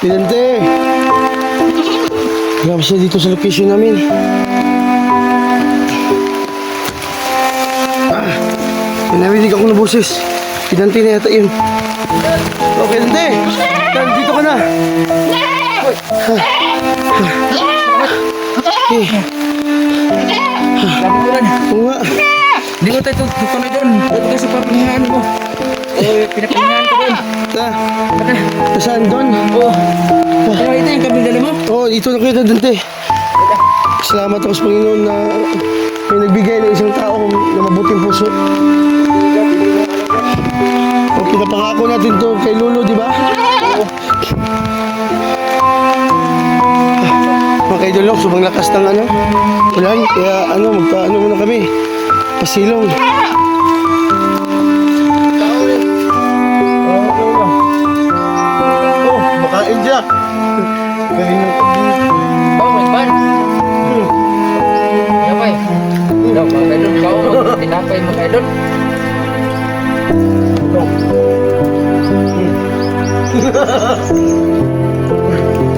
Pinante! Grabe siya dito sa location namin. Ah, may narinig ako ng boses. Pinante na yata yun. Oh, Pinante! Tan, dito ka na! Eh, Sabi ko lang, oo nga. di mo tayo tutuloy doon. Doon ka sa papahingahan mo. Eh, pinapahingahan ko doon. Ta, Tara. nasaan doon? Oo. Kaya ito yung kabing dala mo. Oo, oh, dito na kayo Dante. Salamat ako sa Panginoon na may nagbigay ng isang tao na mabuting puso. O pinapangako natin to kay Lolo, di ba? Mga kaidol, subang lakas ng ano, ulan. Kaya ano, magpa ano muna kami. Pasilong.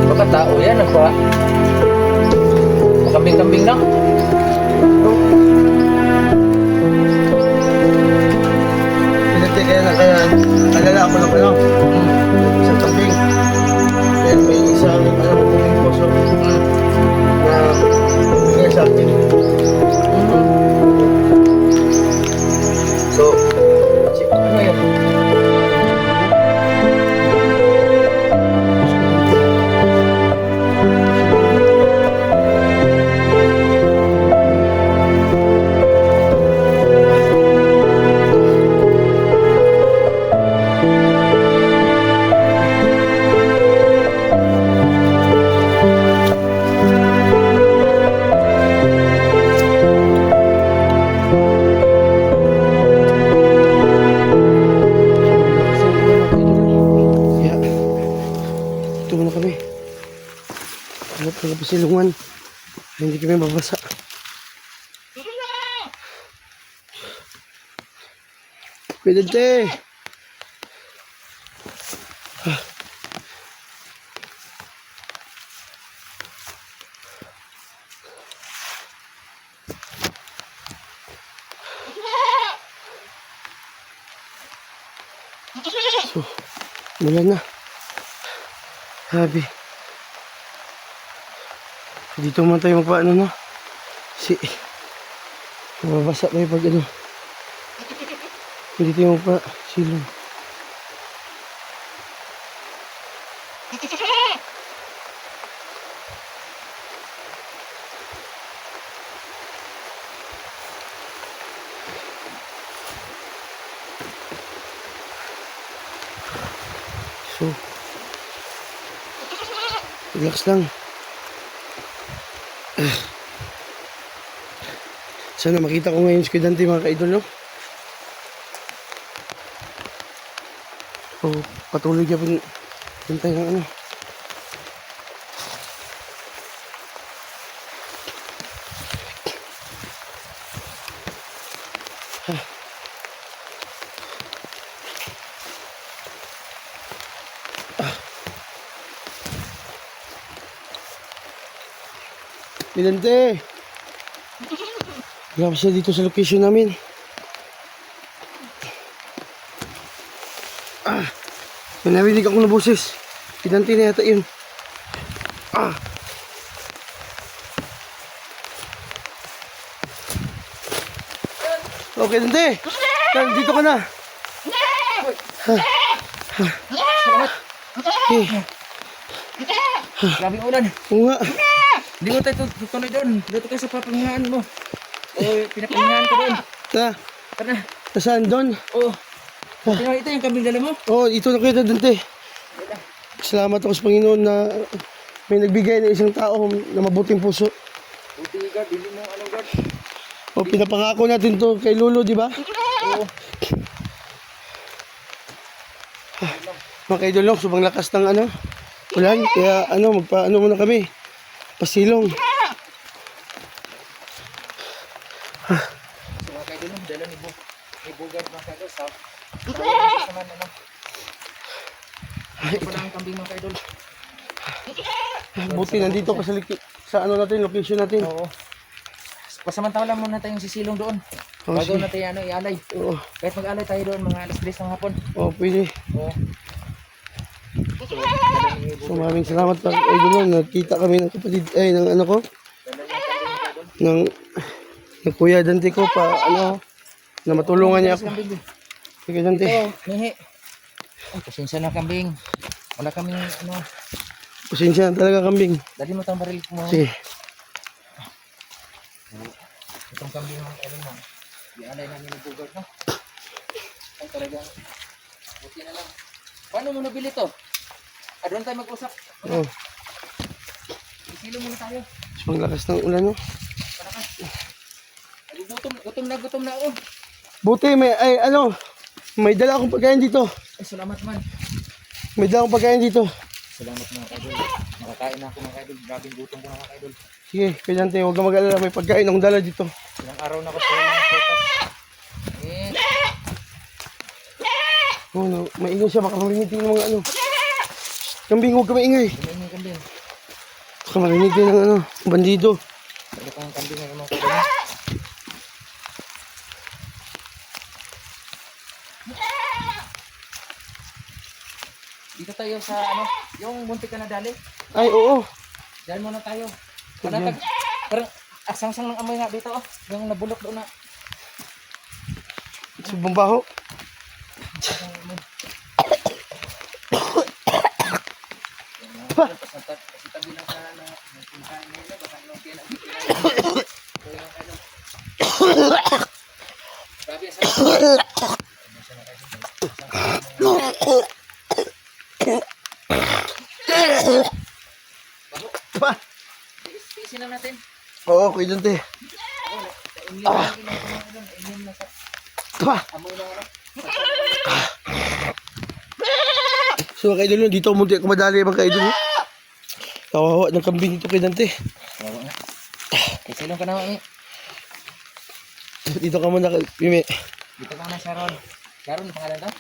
Baka tao yan, nagpa... Kambing-kambing lang. Pinati kami babasa. Pinati! So, wala na. Sabi. Dito man tayo magpaano no. Si mababasa tayo pag ano. Hindi tayo magpa silong. So, relax lang. Sana makita ko ngayon si Kuya Dante mga ka-idol, no? So, patuloy ka pin pintay ng ano. Pinante! Grabe siya dito sa location namin. Ah, may narinig ako ng boses. Pinante na yata yun. Ah. Okay, Dante! Dito ka na! Eh, Grabe ulan. oo nga. Di mo tayo tutuloy doon. Doon ka sa papahingahan mo. Eh, pinapahingahan ko doon. Ta, Tara. nasaan doon? Oo. Kaya ito yung kabing dala mo. Oo, oh, ito na kayo Dante. Salamat ako sa Panginoon na may nagbigay ng isang tao na mabuting puso. Buti ka, bili mo ano God. O pinapangako natin to kay Lolo, di ba? Oo. Mga kaidol, no? subang lakas ng ano, ulan. Kaya ano, magpa ano muna kami. Pasilong. Kaidol, no, dala ni Bu. Ni Bugad mga kaidol sa naman ano. Ito pala ang kambing mga kaidol. Buti nandito ka sa, sa ano natin, location natin. Oo. Pasamantala muna tayong sisilong doon. Oh, Bago sige. natin ano, ialay. Oo, Kahit mag-alay tayo doon mga alas 3 ng hapon. oh, pwede. Oo. So, maraming salamat pa. Ay, doon nakita kami ng kapatid, ay, ng ano ko, ng, ng kuya Dante ko pa, ano, na matulungan niya ako. Sige, Dante. Mihi. Ay, pasensya na kambing. Wala kaming ano. Pasensya na talaga kambing. Dali mo tang baril mo. Sige. Itong kambing mga kailan mo. Ialay namin ng bugard, no? Ay, talagang. Buti na lang. Paano mo nabili to? Ah, doon tayo mag-usap. Oh, Isilo muna tayo. ang lakas ng ulan, no? Para ka. Ay, gutom, gutom na, gutom na ako. Buti, may, ay, ano, may dala akong pagkain dito. Ay, salamat man. May dala akong pagkain dito. Salamat mga kaidol. Nakakain na ako mga kaidol. Grabing gutom ko na mga kaidol. Sige, kay Dante, huwag ka mag-alala, may pagkain akong dala dito. Ilang araw na ako sa mga sopas. Eh, Oh, no, maingay siya, baka marinig ng mga ano. Kambing, huwag ka maingay. kumain yung kambing. Baka marinig din ng ano, bandido. Ano kang kambing ng mga kaidol? Dito tayo sa ano, yung muntik ka na dali. Ay, oo. Diyan muna tayo. Panatag, parang asangsang ng amoy nga dito oh. Yung nabulok doon na. Subong baho. Ang amoy. Pa. Sa tab- sa tabi lang sa ano, may pinakain nila, baka yung pinakain. Ito yung ano. Grabe, ang sarap. Pa. Tiis- Tiisin na natin. Oo, kay Dante. Ako, na-immune na lagi ng mga ano, na-immune na sa Pa. So, kaidol, dito munti ako madali mga kaidol. Kawawa ng kambing dito kay Dante. Oo nga. Eh, silong ka na mami. Dito ka muna Pime. Dito ka na Sharon. Sharon, pangalan to?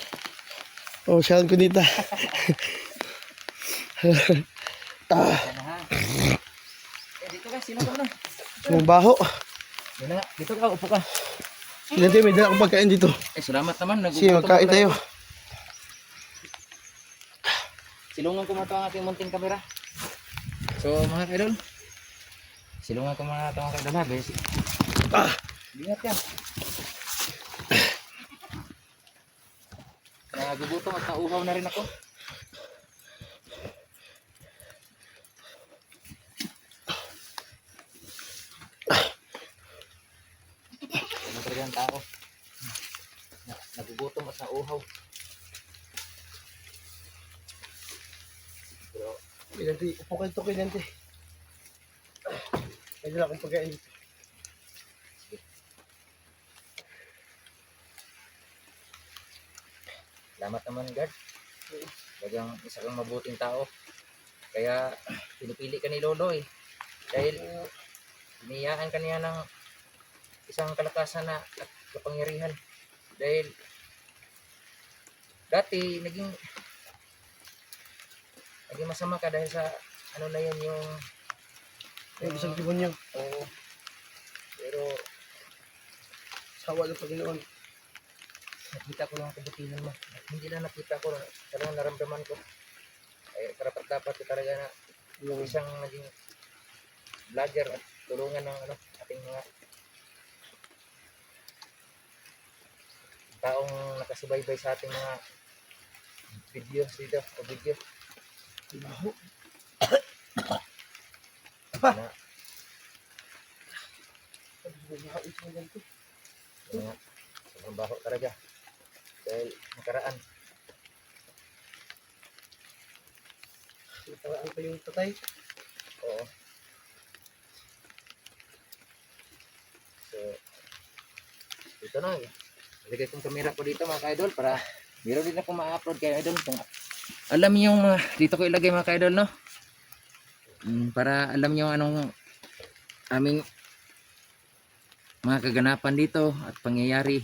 Oh, ko dito. ah, na ha. Eh, dito ka, silong ka muna. subong baho. Na nga, dito ka, upo ka. Dante, may dala akong pagkain dito. Eh, salamat naman. Sige, nagugutom magkain tayo. Silungan ko muna ito ang ating munting kamera. So, mga kaidol. Silungan ko muna ito mga kaidol ha. Besi. Ah, Ingat ka. Nagugutom at nauhaw na rin ako. Ano talaga ang tao? Na, nagugutom at nauhaw. Pero, ka dito kay Dante. May dala akong pagkain. Salamat naman, God. Talagang isa kang mabuting tao. Kaya pinipili ka ni Lolo eh. Dahil iniyaan ka niya ng isang kalakasan na at kapangyarihan. Dahil dati naging naging masama ka dahil sa ano na yun yung Yung isang demonyo. oo. pero Sawa ng Panginoon. nakita ko lang ang kabutihan mo. Hindi lang nakita ko, talagang naramdaman ko. Ay, karapat dapat ko talaga na yung isang naging vlogger at tulungan ng ano, ating mga taong nakasubaybay sa ating mga videos dito o video Baho. na Subong baho ito talaga dahil nakaraan Nakaraan pa yung tatay. Oo. So, dito na. Ilagay kong kamera ko dito mga ka-idol para meron din ako ma-upload kay idol. Kung alam niyo yung mga, dito ko ilagay mga ka-idol no? Mm, para alam niyo anong aming mga kaganapan dito at pangyayari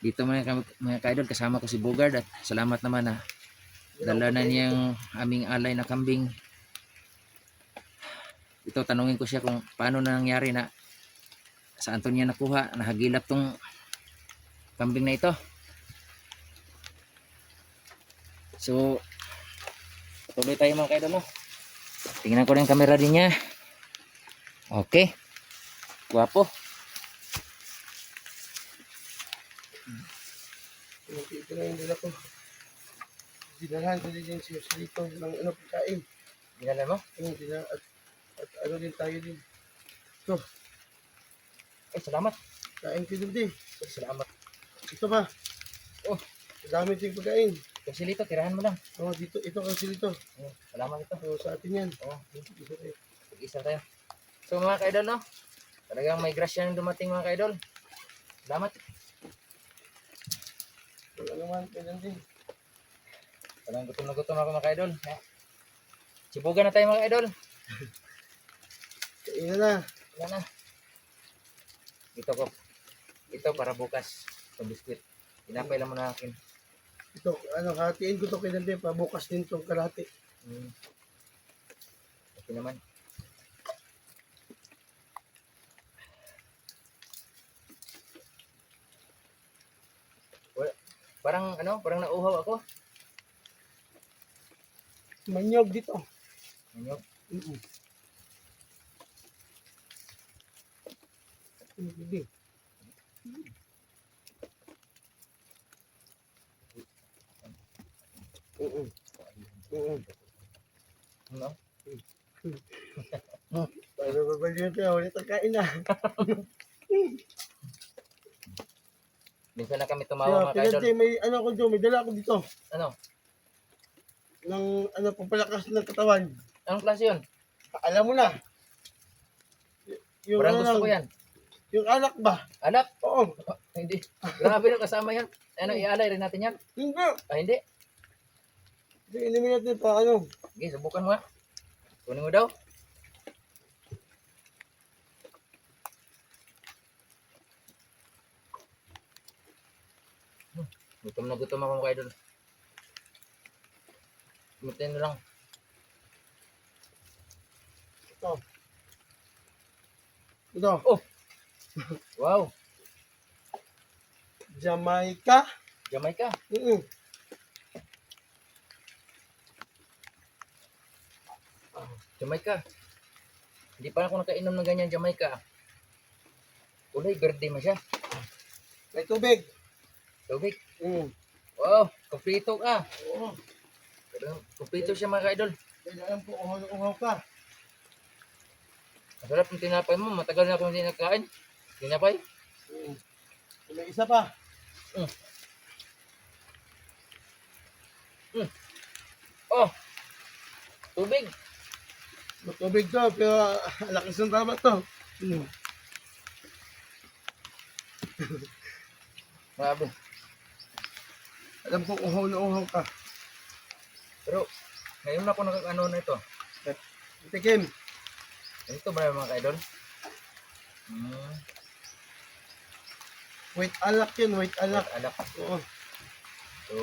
dito mga, mga ka-idol kasama ko si Bogard at salamat naman na dala na niya yung aming alay na kambing ito tanungin ko siya kung paano na nangyari na saan to niya nakuha, nahagilap tong kambing na ito. So, tuloy tayo mga kaidol. No? Tingnan ko rin yung camera din niya. Okay. Guwapo. Ito na yung dala ko. Dinalahan ko din yung dito ng ano, pagkain. Ginala mo? Yung dina, at, at ano din tayo din. Eh, salamat. Kain ko din din. Salamat. Ito pa. Oh. Dami din pagkain. Kasi dito, tirahan mo lang. Oh, dito, ito kasi dito. Oh, salamat ito. Oh, sa atin yan. Oh, Dito tayo. isa tayo. So mga kaidol, no? Talagang may grasya yung dumating mga kaidol. Salamat. Wala naman, kailan din. Talagang gutom na gutom ako mga kaidol. Ha? Sibugan na tayo mga kaidol. Kainan na. Wala na. Ito ko. Ito para bukas. Itong biskuit. Tinapay lang mo na akin. Ito, ano, hatiin ko to din. Pabukas din itong kalahati. Hmm. Okay naman. Wala. Parang ano, parang nauhaw ako. Manyog dito. Ano? Mm-mm. Hindi. Mm-mm. Mm-mm. Ano? Para babalihan tayo, ulit ang kain na. Minsan na kami tumawa mga kaidol. pinante, may ano ko dito, may dala ako dito. Ano? Ng, ano, pampalakas ng katawan. Anong klase yun? Alam mo na. Y- Yung, Parang ano gusto lang, ko yan. yung anak ba? Anak? Oo. Hindi. Grabe na kasama yan. Ano, ialay rin natin yan? Hindi. Ah, hindi. Inumin natin pa, ano. Sige, subukan mo nga. Kunin mo daw. Hmm, Gutom na gutom ako mga idol. Na lang. Ito. Ito. Wow. Jamaica. Jamaica. Mm Jamaica. Hindi pa ako nakainom ng ganyan Jamaica. Kulay verde man siya. May tubig. Tubig. Mm. Wow. Kompleto ka. Oo. Kompleto siya mga idol. Kailangan po uhaw-uhaw ka. Masarap yung tinapay mo. Matagal na akong hindi nagkain. Tinapay. Mm. May isa pa. Oh! Tubig. May tubig to, pero lakas ng tama to. Mm. Grabe. Alam ko uhaw na uhaw ka. Pero, ngayon na ako nag-ano na ito. Tikim. Ganito ba yung mga idol? Hmm. Wait alak yun, wait alak. Alak. Oo. So,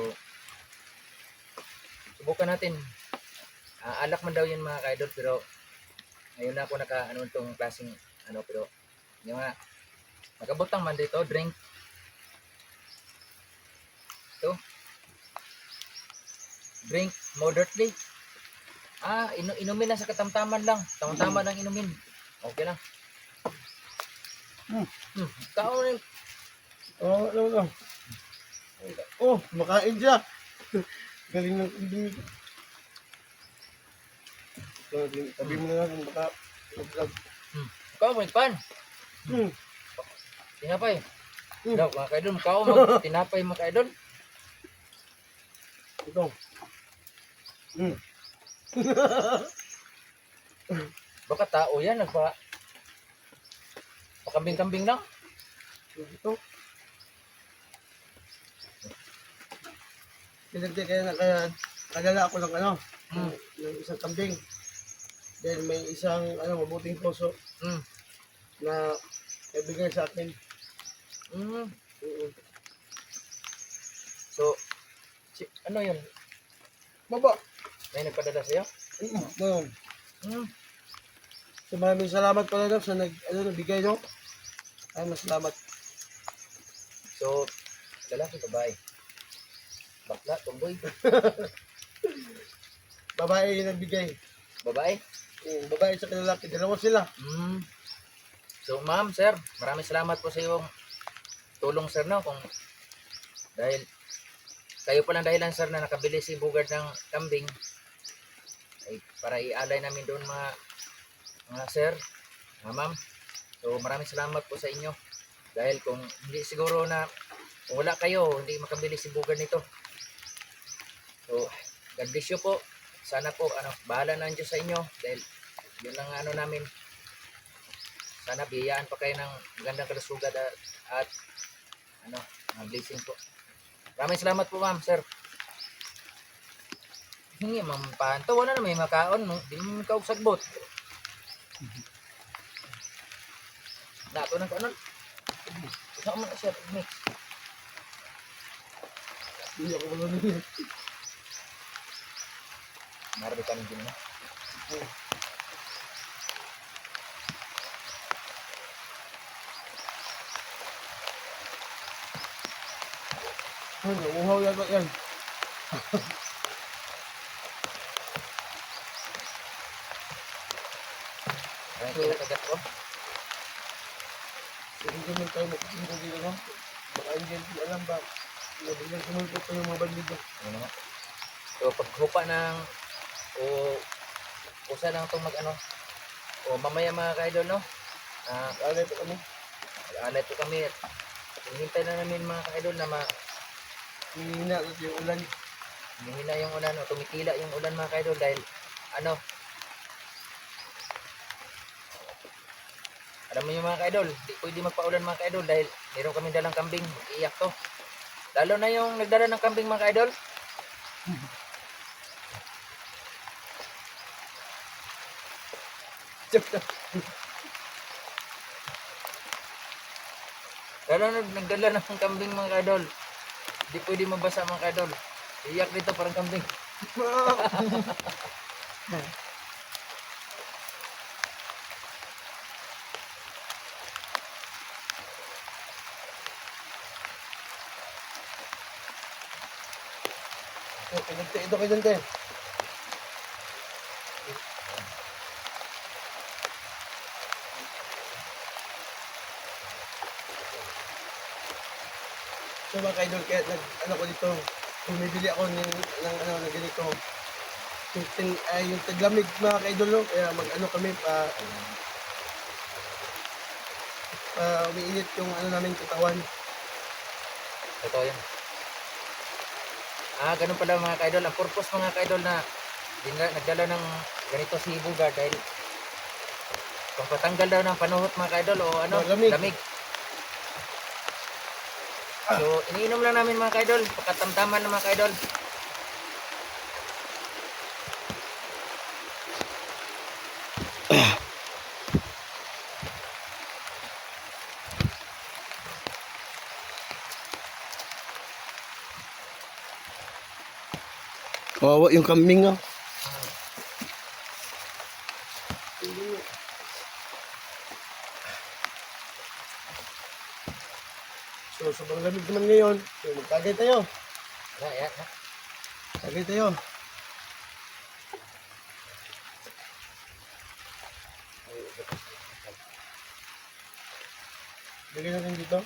subukan natin. Ah, alak man daw yun mga ka-idol, pero ngayon na ako naka ano itong klaseng ano pero yung nga nakabutang man dito drink ito drink moderately ah inu inumin lang sa katamtaman lang tamang-tama lang inumin okay lang Hmm. hmm. Kao rin Oo, ano, ano. Oh, makain siya. Galing ng kambing nito. So, di- sabi mo na natin, baka mag-vlog. Kao mo pan Hmm. tinapay Hmm. daw mga ka-idol kao mag tinapay mga ka-idol Ito. Hmm. Baka tao yan, nagpa... Pakambing-kambing lang. Ito. Pinagdi kaya na kaya kalala ako ng ano, Mm. ng isang kambing. Dahil may isang ano mabuting puso Mm. na ibigay sa akin. Mm. So, si, ano yun? Baba. May nagpadala sa'yo? Mm, Ngayon. Mm. So maraming salamat pala daw sa nag, ano, nabigay no. Ay, mas salamat. So, lalaki, babae. Bakla, tumboy. Babae yung nagbigay. Babae. Yung babae sa lalaki, dalawa sila. Mm. So, ma'am, sir, maraming salamat po sa iyong tulong, sir, no? Kung dahil kayo pa lang dahilan, sir, na nakabili si Bugard ng kambing ay para ialay namin doon mga mga sir, mga ma'am. So, maraming salamat po sa inyo. Dahil kung hindi siguro na kung wala kayo, hindi makabili si Bugard nito. So, God bless you po. Sana po, ano, bahala na ang sa inyo. Dahil yun ang ano namin, sana biyayaan pa kayo ng magandang kalusugan at, at ano, mga blessing po. Maraming salamat po ma'am, sir. Hingi ma'am panto, wala na may makaon, no? Di mo ikaw sagbot. Nato ng kanon. Isa mo na sir, mix. Hindi ako wala nila. Marami kami din na. Ano, uhaw yata yan. Maraming kinakagat ko. Hindi naman tayo magkikita dito no. Baka hindi alam ba. Hindi biglang sumulpot pa yung mga bandido. Ano nga. So paghupa ng o usa lang itong mag ano o mamaya mga kaidol no ah Alay po kami. alay po kami at hinihintay na namin mga kaidol na ma Hihina yung ulan. Humihina yung ulan, o tumitila yung ulan mga kaidol dahil ano Alam mo yung mga kaidol, di pwede magpaulan mga kaidol dahil meron kami dalang kambing, iiyak to. Lalo na yung nagdala ng kambing mga kaidol. Lalo na nagdala ng kambing mga kaidol. Di pwede mabasa mga kaidol. Iiyak dito parang kambing. Eh, pinagte, ito kayo dyan, te. So mga kaidol, kaya nag, ano ko dito, bumibili ako ng, ng ano, ng ganito. Yung, tin, ay, yung taglamig mga kaidol, no? kaya mag ano kami pa, pa umiinit yung ano namin katawan. Totoo yan. Ah, ganun pala mga kaidol. Ang purpose mga kaidol na dinla, nagdala ng ganito si Bugard dahil pampatanggal daw ng panuhot mga kaidol o ano, lamig. lamig. So, iniinom lang namin mga kaidol, pagkatamtaman ng mga kaidol. Kawawa yung kambing ah. Sobrang lamig naman ngayon. So, magtagay tayo. Tagay tayo. Lagay natin dito.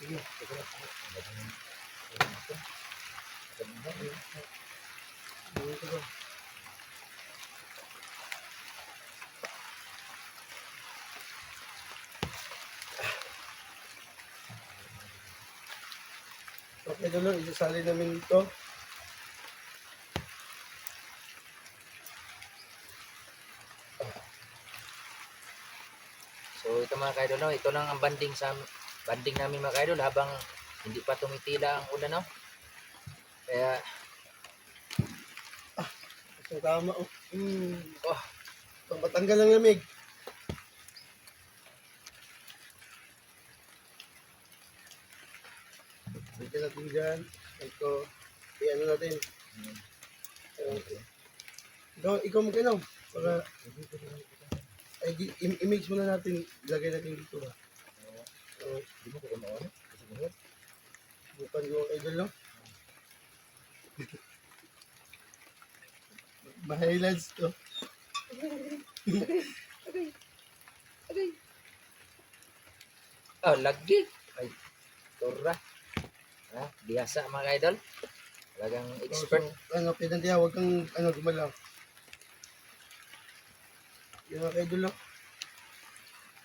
Sige. Dito ba? Okay, dulo, isasali namin dito. So, ito mga kaidol, no? ito lang ang banding sa banding namin mga kaidol habang hindi pa tumitila ang ulan, no? Kaya, So, tama. Oh. Mm. oh, Pag matanggal ang lamig. Dito natin dyan. Ito. I-ano natin. mm, Okay. Ikaw, ikaw mag-ano? Para, ay, i-mix muna natin. Lagay natin dito ba? So, Di mo ko. Kasi mo bukan yung idol, no? Mahilads to. Oh, lagi. Ay, tura. Ha? Biyasa mga idol. Talagang expert. So, ano, pinantiya, huwag kang, ano, gumalaw. Yung mga idol, no?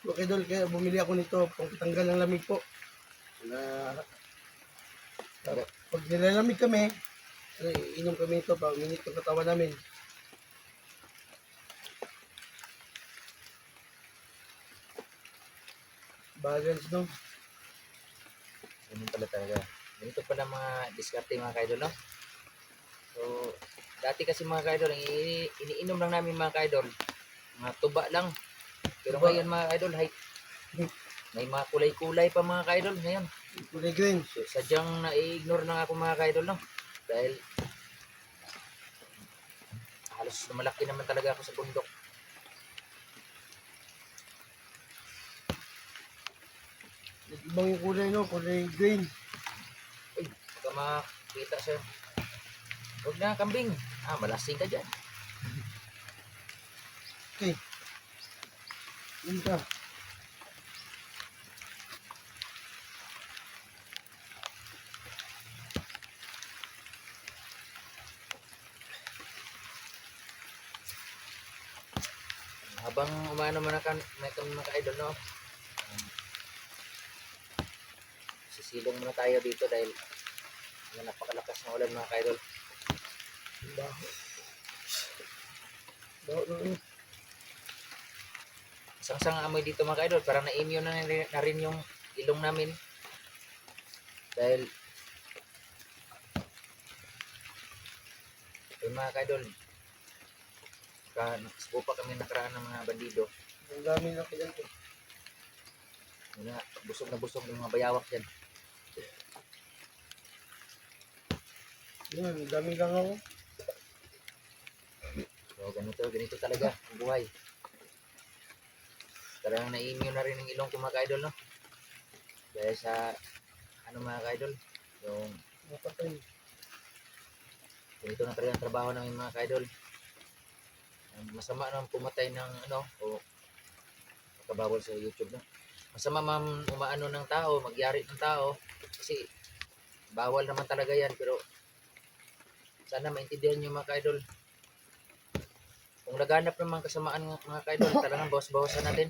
Mga idol, kaya bumili ako nito, pangtanggal ng lamig po. Na, pag nilalamig kami, ano, inom kami ito, pag minit yung katawan namin. Balance, no? Ganun pala talaga. Ganito pala mga diskarte mga kaidol, no? So, dati kasi mga kaidol, ang ini- iniinom lang namin mga kaidol, mga tuba lang. Pero Tuba. ngayon mga kaidol, hay, may mga kulay-kulay pa mga kaidol ngayon. Kulay green. So, sadyang na-ignore na ako mga kaidol, no? Dahil halos malaki naman talaga ako sa bundok. Ibang yung kulay, no? Kulay green. Baka makita sir. Huwag na kambing. Ah, malasing ka dyan. Okay. Yun ka. Habang umano man kan may kami mga idol no. um, Sisilong muna tayo dito dahil may napakalakas na ulan mga idol. Baho. Baho ano. Isang-sang amoy dito mga idol, parang na-immune na, na rin yung ilong namin. Dahil yung mga idol, ka, nakasubo pa kami nakaraan ng mga bandido. Ang dami na kailan to. Muna, busog na busog yung mga bayawak dyan. Yan, ang dami lang ako. So, ganito, ganito talaga ang buhay. Talagang na-immune na rin ang ilong ko mga ka-idol, no? Dahil sa, ano mga ka-idol, yung Napatay. ganito na talaga ang trabaho namin mga ka-idol. Ang Masama naman pumatay ng, ano, o makabawal sa YouTube, no? Masama man umaano ng tao, magyari ng tao, kasi bawal naman talaga yan, pero sana maintindihan nyo mga ka-idol. Kung laganap naman kasamaan ng mga ka-idol, talagang bawas-bawasan natin.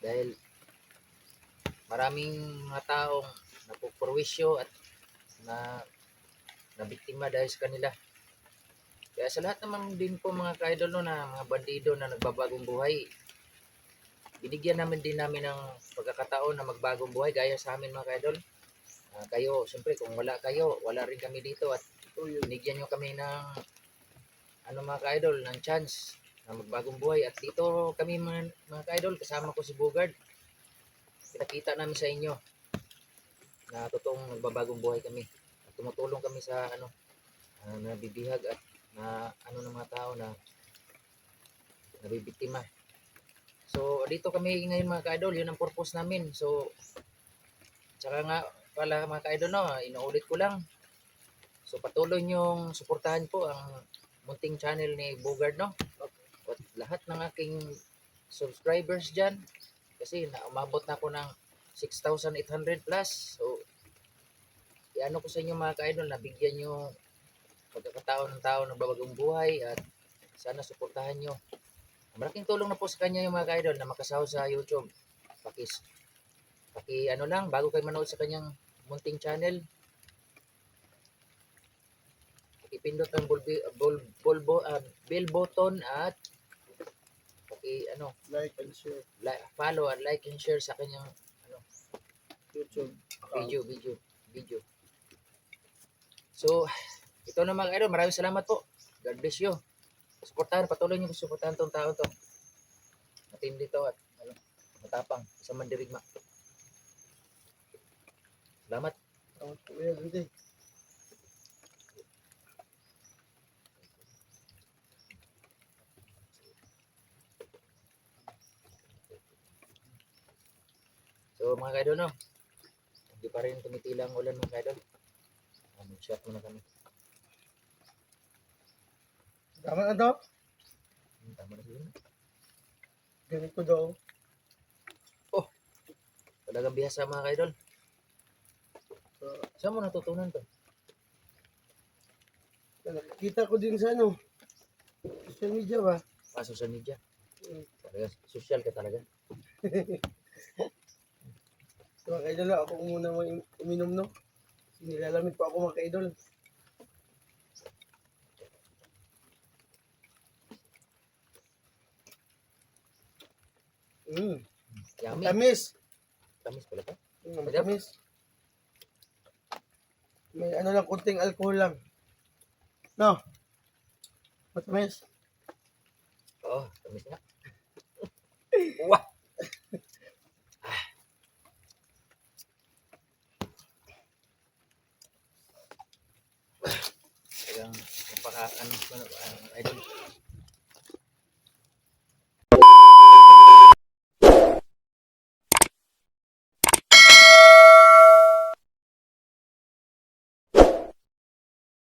Dahil maraming mga taong napupurwisyo at na nabiktima dahil sa kanila. Kaya sa lahat naman din po mga ka-idol no, na mga bandido na nagbabagong buhay, binigyan namin din namin ng pagkakataon na magbagong buhay gaya sa amin mga ka-idol. Ah, kayo, siyempre kung wala kayo, wala rin kami dito at binigyan nyo kami ng ano mga ka-idol, ng chance na magbagong buhay. At dito kami mga, mga ka-idol, kasama ko si Bugard. Pinakita namin sa inyo na totoong nagbabagong buhay kami. At tumutulong kami sa ano, ah, nabibihag at na ano ng mga tao na nabibiktima. So, dito kami ngayon mga ka-idol, yun ang purpose namin. So, tsaka nga pala mga ka-idol, no, inuulit ko lang, So patuloy niyong suportahan po ang munting channel ni Bogard no. At lahat ng aking subscribers diyan kasi na umabot na ako ng 6,800 plus. So iano ko sa inyo mga ka-idol na bigyan niyo pagkakataon ng tao ng babagong buhay at sana suportahan niyo. Malaking tulong na po sa kanya yung mga ka-idol na makasahod sa YouTube. Pakis paki ano lang bago kayo manood sa kanyang munting channel. Ipindot ang bul, bul, bulbo, ah, bell button at paki ano Like and share. like, follow and like and share sa kanyang YouTube. video video video. So ito na mga idol maraming salamat po. God bless you. Suportahan patuloy niyo suportahan tong tao to. Matindi to at ano matapang sa mandirigma Salamat. Salamat po kayo, Dante. So mga kaidol no, hindi pa rin tumitila ang ulan mga kaidol. Ah, mag-shot muna kami. Tama na daw. Hmm, tama na sila. Ganit ko daw. Oh, talagang bihasa mga kaidol. Saan mo natutunan to? nakikita ko din sa ano. Social media ba? Ah, social media. Talaga, social ka talaga. So, mga kaidol, ako muna mo uminom, no? Nilalamig pa ako mga kaidol. Mm, Yummy. tamis. Tamis pala to. Mm, tamis. May ano lang, kunting alcohol lang. No? Matamis. Oo, tamis nga. Wah! Talagang napaka ano ano ano idol.